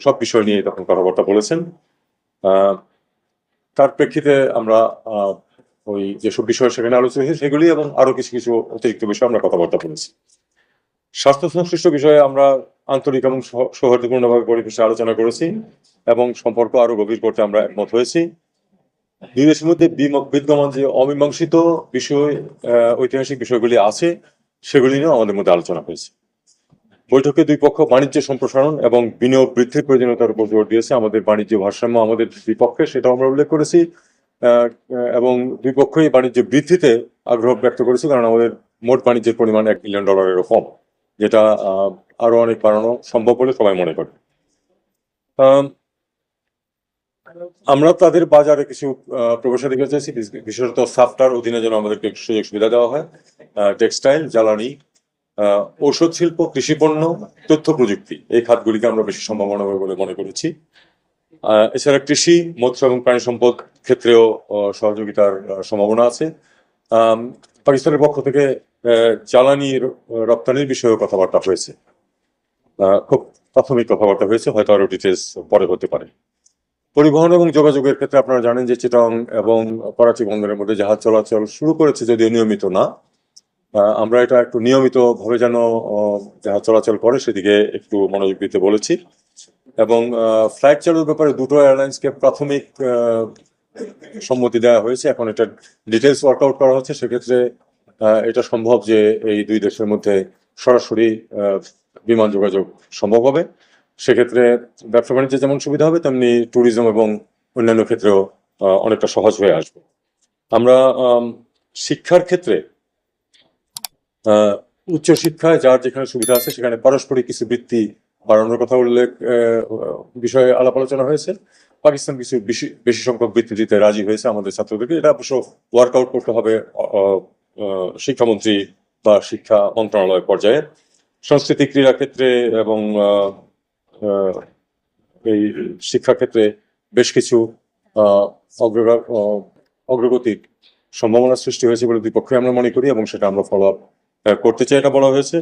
সব বিষয় নিয়ে তখন কথাবার্তা বলেছেন। তার প্রেক্ষিতে আমরা ওই যেসব বিষয় সেখানে আলোচনা হয়েছে সেগুলি এবং আরও কিছু কিছু অতিরিক্ত বিষয়ে আমরা কথাবার্তা বলেছি। স্বাস্থ্য সংশ্লিষ্ট বিষয়ে আমরা আন্তরিক এবং সহ- সৌহার্দ্যপূর্ণভাবে পরিবেশে আলোচনা করেছি এবং সম্পর্ক আরও গভীর করতে আমরা একমত হয়েছি। দুই দেশের মধ্যে বিদ্যমান যে অমীমাংসিত বিষয় ঐতিহাসিক বিষয়গুলি আছে, সেগুলি নিয়েও আমাদের মধ্যে আলোচনা হয়েছে। বৈঠকে দুই পক্ষ বাণিজ্য সম্প্রসারণ এবং বিনিয়োগ বৃদ্ধির প্রয়োজনীয়তার উপর জোর দিয়েছে। আমাদের বাণিজ্য ভারসাম্য আমাদের বিপক্ষে সেটাও আমরা উল্লেখ করেছি। এবং দুই পক্ষই বাণিজ্য বৃদ্ধিতে আগ্রহ ব্যক্ত করেছে, কারণ আমাদের মোট বাণিজ্যের পরিমাণ এক বিলিয়ন ডলারেরও কম, যেটা আরও অনেক বাড়ানো সম্ভব বলে সবাই মনে করে। আমরা তাদের বাজারে কিছু প্রবেশাধিকার চাইছি, বিশেষত সাফটার অধীনে যেন আমাদেরকে সুযোগ সুবিধা দেওয়া হয়। টেক্সটাইল, জ্বালানি ঔষধ শিল্প, কৃষি পণ্য, তথ্য প্রযুক্তি, এই খাতগুলিকে আমরা বেশি সম্ভাবনা বলে মনে করেছি। এছাড়া কৃষি, মৎস্য এবং প্রাণী সম্পদ ক্ষেত্রেও সহযোগিতার সম্ভাবনা আছে। পাকিস্তানের পক্ষ থেকে জ্বালানি রপ্তানির বিষয়েও কথাবার্তা হয়েছে। খুব প্রাথমিক কথাবার্তা হয়েছে, হয়তো আরও ডিটেলস পরে হতে পারে। পরিবহন এবং যোগাযোগের ক্ষেত্রে আপনারা জানেন যে চিটং এবং করাচি বন্দরের মধ্যে জাহাজ চলাচল শুরু করেছে, যদিও নিয়মিত না। আমরা এটা একটু নিয়মিত ভাবে যেন চলাচল করে সেদিকে একটু মনোযোগ দিতে বলেছি। এবং ফ্লাইট চালুর ব্যাপারে দুটো এয়ারলাইন্সকে প্রাথমিক সম্মতি দেওয়া হয়েছে। এখন এটা ডিটেলস ওয়ার্কআউট করা হচ্ছে। সেক্ষেত্রে এটা সম্ভব যে এই দুই দেশের মধ্যে সরাসরি বিমান যোগাযোগ সম্ভব হবে। সেক্ষেত্রে ব্যবসা বাণিজ্যে যেমন সুবিধা হবে তেমনি ট্যুরিজম এবং অন্যান্য ক্ষেত্রেও অনেকটা সহজ হয়ে আসবে। আমরা আম, শিক্ষার ক্ষেত্রে উচ্চশিক্ষায় যার যেখানে সুবিধা আছে, সেখানে পারস্পরিক কিছু বৃত্তি বাড়ানোর কথা উল্লেখ বিষয়ে আলাপ আলোচনা হয়েছে। পাকিস্তান কিছু বেশি বেশি সংখ্যক বৃত্তি দিতে রাজি হয়েছে আমাদের ছাত্রদেরকে। এটা অবশ্য ওয়ার্কআউট করতে হবে শিক্ষামন্ত্রী বা শিক্ষা মন্ত্রণালয় পর্যায়ে। সংস্কৃতি ক্রীড়া ক্ষেত্রে এবং এই শিক্ষা ক্ষেত্রে বেশ কিছু অগ্রগতির সম্ভাবনা সৃষ্টি হয়েছে বলে দুই পক্ষে আমরা মনে করি এবং সেটা আমরা ফলো আপ করতে চাই এটা বলা হয়েছে।